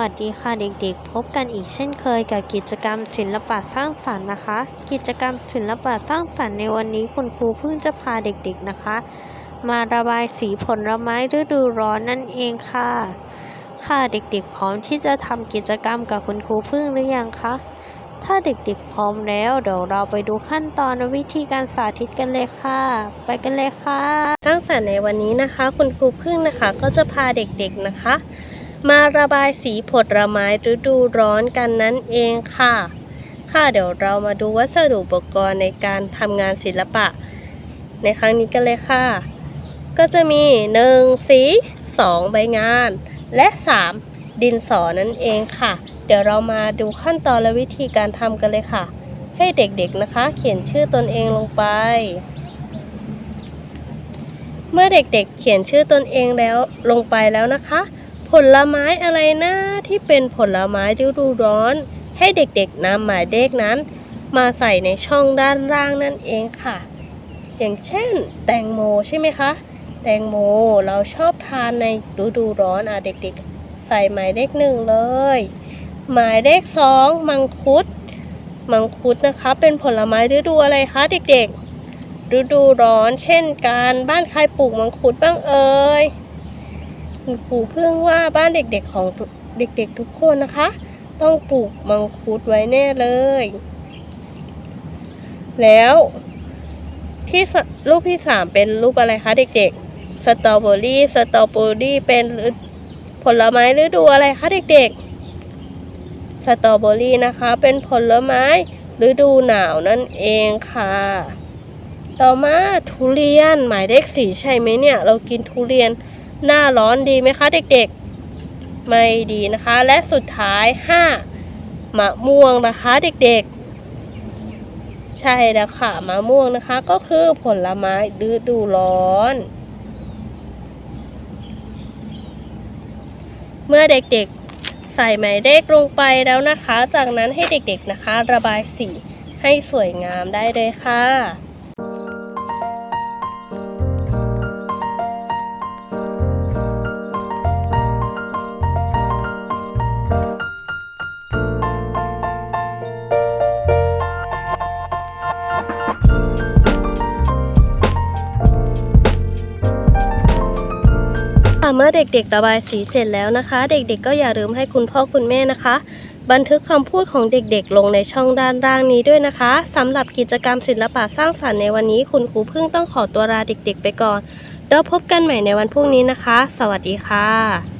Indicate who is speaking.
Speaker 1: วัสดีค่ะเด็กๆ พบกันอีกเช่นเคยกับกิจกรรมศิลปะสร้างสรรค์นะคะ กิจกรรมศิลปะสร้างสรรค์ในวันนี้คุณครูเพิ่งจะพาเด็กๆนะคะ มาระบายสีผลไม้ฤดูร้อนนั่นเองค่ะ ค่ะเด็กๆ พร้อมที่จะทำกิจกรรมกับคุณครูพึ่งหรือยังคะถ้าเด็กๆพร้อมแล้วเดี๋ยวเราไปดูขั้นตอนวิธีการสาธิตกันเลยค่ะ ไปกันเลยค่ะสร้างสรรค์ในวันนี้นะคะ คุณครูพึ่งนะคะก็จะพาเด็กๆนะคะ มาระบายสีผลไม้ฤดูร้อนกันนั่นเองค่ะ ค่ะเดี๋ยวเรามาดูวัสดุอุปกรณ์ในการทำงานศิลปะ ในครั้งนี้กันเลยค่ะ ก็จะมี 1 สี 2 ใบงาน และ 3 ดินสอนั่นเองค่ะ เดี๋ยวเรามาดูขั้นตอนและวิธีการทำกันเลยค่ะ ให้เด็กๆนะคะ เขียนชื่อตนเองลงไปเมื่อเด็กๆเขียนชื่อตนเองแล้วลงไปแล้วนะคะ ผลไม้อะไรนะที่เป็นผลไม้ฤดูร้อน ให้เด็กๆนำหมายเลขนั้น มาใส่ในช่องด้านล่างนั่นเองค่ะ อย่างเช่น แตงโมใช่ไหมคะ แตงโมเราชอบทานในฤดูร้อนอะเด็กๆ ใส่หมายเลขหนึ่งเลย หมายเลขสองมังคุด มังคุดนะคะเป็นผลไม้ฤดูอะไรคะเด็กๆ ฤดูร้อนเช่นกันบ้านใครปลูกมังคุดบ้างเอ่ย คุณครูเพิ่งว่าบ้านเด็กๆของเด็กๆทุกคนนะคะ ต้องปลูกมังคุดไว้แน่เลย แล้วที่รูปที่สามเป็นรูปอะไรคะเด็กๆ สตรอเบอรี่ สตรอเบอรี่เป็นผลไม้ฤดูอะไรคะเด็กๆ สตรอเบอรี่นะคะ เป็นผลไม้ฤดูหนาวนั่นเองค่ะ ต่อมาทุเรียนหมายเลขสี่ใช่ไหมเนี่ย เรากินทุเรียน หน้าร้อนดีไหมคะ เด็กๆ ไม่ดีนะคะ และสุดท้าย 5. มะม่วงนะคะเด็กๆ ใช่แล้วค่ะมะม่วงนะคะ ก็คือผลไม้ฤดูร้อน เมื่อเด็กๆ ใส่หมายเลขลงไปแล้วนะคะ จากนั้นให้เด็กๆนะคะ ระบายสีให้สวยงามได้เลยค่ะ เมื่อเด็กๆระบายสีเสร็จแล้วนะคะ เด็กๆ ก็อย่าลืมให้คุณพ่อคุณแม่นะคะ บันทึกคำพูดของเด็กๆ ลงในช่องด้านล่างนี้ด้วยนะคะสำหรับกิจกรรมศิลปะสร้างสรรค์ในวันนี้คุณครูเพิ่งต้องขอตัวลาเด็กๆ ไปก่อนแล้วพบกันใหม่ในวันพรุ่งนี้นะคะ สวัสดีค่ะ